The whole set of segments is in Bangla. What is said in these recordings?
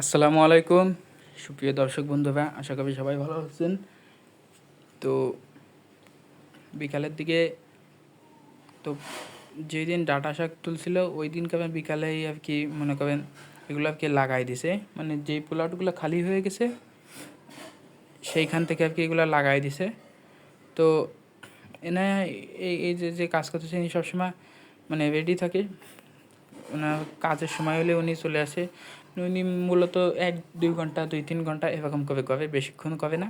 আসসালামু আলাইকুম। সুপ্রিয় দর্শক বন্ধুরা, আশা করি সবাই ভালো আছেন। তো বিকালের দিকে তো যেই দিন ডাটা শাক তুলছিল ওই দিনকে আমি বিকালেই আর কি মনে করেন এগুলো আর কি লাগাই দিছে। মানে যেই প্লটগুলো খালি হয়ে গেছে, সেইখান থেকে আর কি এগুলো লাগাই দিছে। তো এনে এই এই যে যে কাজ করতেছে সবসময় মানে রেডি থাকে। ওনার কাজের সময় হলে উনি চলে আসে। উনি মূলত এক, দুই ঘণ্টা, দুই, তিন ঘণ্টা এরকম করে করে, বেশিক্ষণ করে না।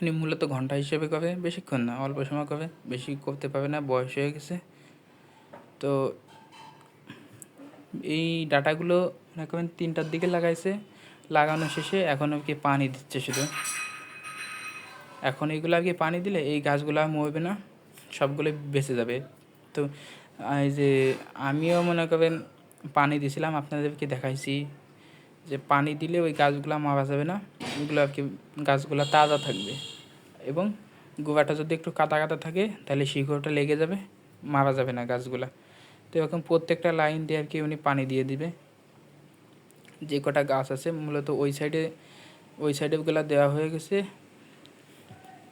উনি মূলত ঘণ্টা হিসেবে করে, বেশিক্ষণ না, অল্প সময় করে, বেশি করতে পারবে না, বয়স হয়ে গেছে। তো এই ডাটাগুলো মনে তিনটার দিকে লাগাইছে। লাগানো শেষে এখন আর কি পানি দিচ্ছে শুধু। এখন এইগুলো আর কি পানি দিলে এই গাছগুলো আর মরবে না সবগুলো বেঁচে যাবে। তো এই যে আমিও মনে করেন পানি দিছিলাম, আপনাদেরকে দেখাইছি যে পানি দিলে ওই গাছগুলো মারা যাবে না, ওইগুলো আর কি গাছগুলো তাজা থাকবে। এবং গোবাটা যদি একটু কাটা কাটা থাকে, তাহলে শিকড়টা লেগে যাবে, মারা যাবে না গাছগুলা। তো এরকম প্রত্যেকটা লাইন দিয়ে আর কি উনি পানি দিয়ে দিবে। যে কটা গাছ আছে, মূলত ওই সাইডে, ওই সাইডেগুলো দেওয়া হয়ে গেছে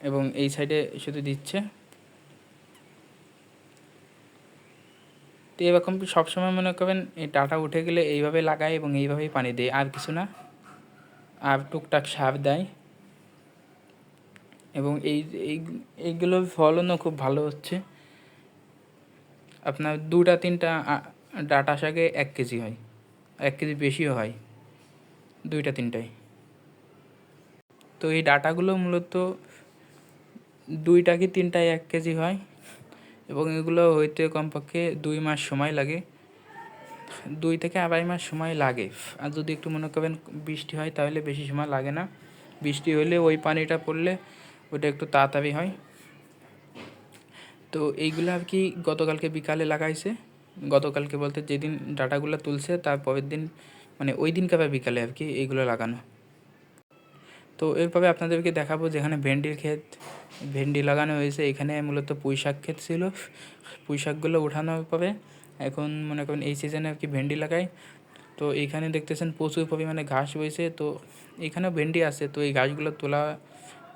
এবং এই সাইডে শুধু দিচ্ছে। তো এরকম সবসময় মনে করবেন, এই ডাটা উঠে গেলে এইভাবে লাগায় এবং এইভাবেই পানি দেয় আর কিছু না? আর টুকটাক সার দেয় এবং এই এই, এইগুলোর ফলনও খুব ভালো হচ্ছে। আপনার দুটা তিনটা ডাটা শাকে এক কেজি হয়। এক কেজি বেশিও হয়। দুইটা তিনটায় তো এই ডাটাগুলো মূলত দুইটা কি তিনটায় এক কেজি হয়? এবং এগুলো হইতে কমপক্ষে দুই মাস সময় লাগে। দুই থেকে আড়াই মাস সময় লাগে। আর যদি একটু মনে করেন বৃষ্টি হয়, তাহলে বেশি সময় লাগে না। বৃষ্টি হলে ওই পানিটা পড়লে ওটা একটু তাড়াতাড়ি হয়। তো এইগুলো আর কি গতকালকে বিকালে লাগাইছে। গতকালকে বলতে যেদিন ডাটাগুলো তুলছে, তার পরের দিন মানে ওই দিনকে বা বিকালে আর কি এইগুলো লাগানো। তো এরপরে আপনাদেরকে দেখাবো যেখানে ভেন্ডির ক্ষেত, ভেন্ডি লাগানো হয়েছে। এখানে মূলত পুঁই শাক ক্ষেত ছিল। পুঁই শাকগুলো উঠানোর পরে এখন মনে করেন এই সিজনে আর কি ভেন্ডি লাগাই। তো এইখানে দেখতেছেন প্রচুর পরিমাণে ঘাস হয়েছে তো এখানেও ভেন্ডি আছে। তো এই ঘাসগুলো তোলা,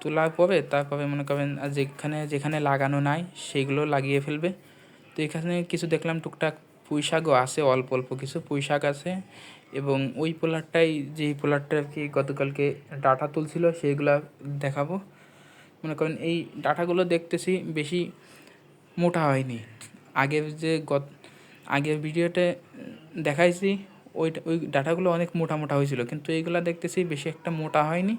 তোলার পরে তারপরে মনে করেন যেখানে যেখানে লাগানো নাই সেইগুলো লাগিয়ে ফেলবে। তো এখানে কিছু দেখলাম টুকটাক পুঁই শাকও আছে, অল্প অল্প কিছু পুঁই শাক আছে। এবং ওই পোলারটাই, যেই পোলারটা আর কি গতকালকে ডাটা তুলছিল, সেইগুলো দেখাবো। মনে করেন এই ডাটাগুলো দেখতেছি বেশি মোটা হয়নি। আগের যে গত, আগের ভিডিওতে দেখাইছি ওই ওই ডাটাগুলো অনেক মোটা মোটা হয়েছিল। কিন্তু এইগুলো দেখতেছি বেশি একটা মোটা হয়নি।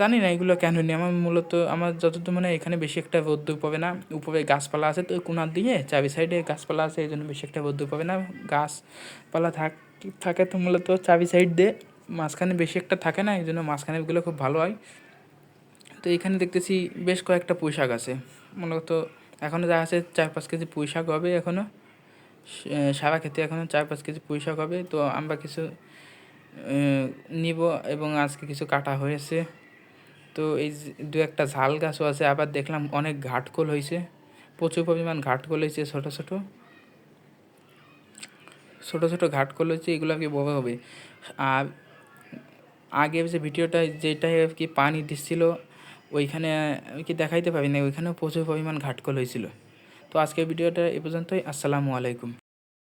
জানি না এগুলো কেন নি আমার মূলত, আমার যতদূর মানে এখানে বেশি একটা রোদ্দুর পাবে না। উপরে গাছপালা আছে তো কোনার দিয়ে চাবি সাইডে গাছপালা আছে এই জন্য বেশি একটা রোদ্দুর পাবে না। গাছপালা থাক, থাকে তো মূলত চাবি সাইড দিয়ে। মাঝখানে বেশি একটা থাকে না এই জন্য মাঝখানেগুলো খুব ভালো হয়। তো এখানে দেখতেছি বেশ কয়েকটা পুঁই শাক আছে। মূলত এখনও যা আছে চার পাঁচ কেজি পুঁই শাক হবে এখনও সারা খেতে এখনও চার পাঁচ কেজি পুঁই শাক হবে। তো আমরা কিছু নিব এবং আজকে কিছু কাটা হয়েছে। তো এই দু একটা ঝাল গাছও আছে, আবার দেখলাম অনেক ঘাটকোল হয়েছে প্রচুর পরিমাণ ঘাটকোল হয়েছে ছোটো ছোটো। ছোটো ছোটো ঘাটকোল হয়েছে এগুলো আর কি বড় হবে। আর আগে যে ভিডিওটা, যেটাই আর কি পানি দিচ্ছিল, ওইখানে কি দেখাইতে পারি না ওইখানেও প্রচুর পরিমাণ ঘাটকল হয়েছিল তো আজকের ভিডিওটা এ পর্যন্তই, আসসালামু আলাইকুম।